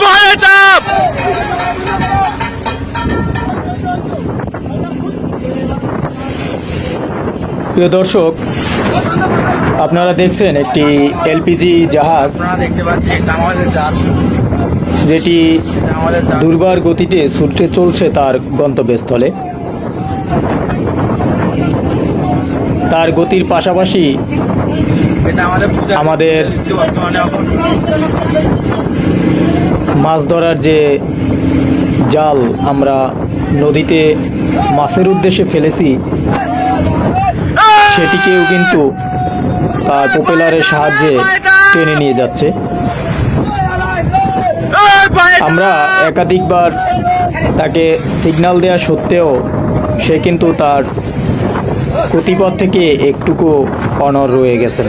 ভয়ে চাপ প্রিয় দর্শক আপনারা দেখছেন একটি এলপিজি জাহাজ যেটি আমাদের দুর্বার গতিতে ছুটে চলছে তার গন্তব্যস্থলে। তার গতির পাশাপাশি আমাদের মাছ ধরার যে জাল আমরা নদীতে মাছের উদ্দেশ্যে ফেলেছি, সেটিকেও কিন্তু তার প্রপেলারের সাহায্যে টেনে নিয়ে যাচ্ছে। আমরা একাধিকবার তাকে সিগন্যাল দেওয়া সত্ত্বেও সে কিন্তু তার গতিপথ থেকে একটুকু অনর রয়ে গেছেন।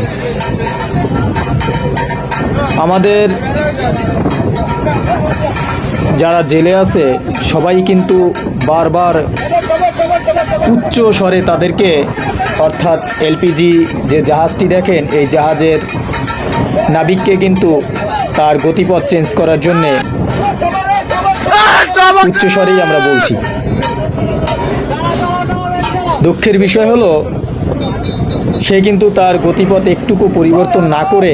আমাদের যারা জেলে আছে, সবাই কিন্তু বারবার উচ্চ স্বরে তাদেরকে, অর্থাৎ এলপিজি যে জাহাজটি দেখেন, এই জাহাজের নাবিককে কিন্তু তার গতিপথ চেঞ্জ করার জন্যে উচ্চ স্বরেই আমরা বলছি। দুঃখের বিষয় হলো, সে কিন্তু তার গতিপথ একটুকু পরিবর্তন না করে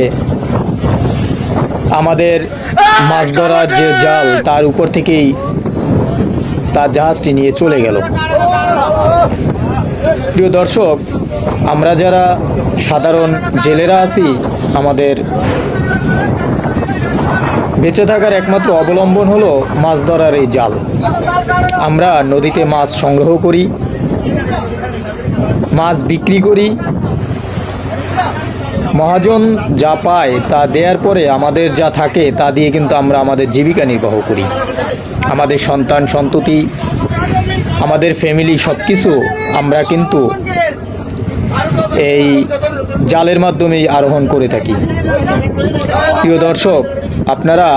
আমাদের মাছ ধরার যে জাল, তার উপর থেকেই তার জাহাজটি নিয়ে চলে গেল। প্রিয় দর্শক, আমরা যারা সাধারণ জেলেরা আছি, আমাদের বেঁচে থাকার একমাত্র অবলম্বন হলো মাছ ধরার এই জাল। আমরা নদীতে মাছ সংগ্রহ করি, মাছ বিক্রি করি মহাজন যা পায় তা দেওয়ার পরে আমাদের যা থাকে তা দিয়ে কিন্তু আমরা আমাদের জীবিকা নির্বাহ করি। আমাদের সন্তান সন্ততি, আমাদের ফ্যামিলি সব কিছু আমরা কিন্তু এই জালের মাধ্যমেই আরোহণ করে থাকি। প্রিয় দর্শক, আপনারা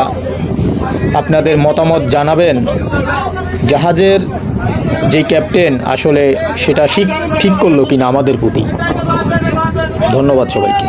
আপনাদের মতামত জানাবেন। জাহাজের যে ক্যাপ্টেন আসলে সেটা ঠিক ঠিক করল কিনা আমাদের প্রতি। ধন্যবাদ সবাইকে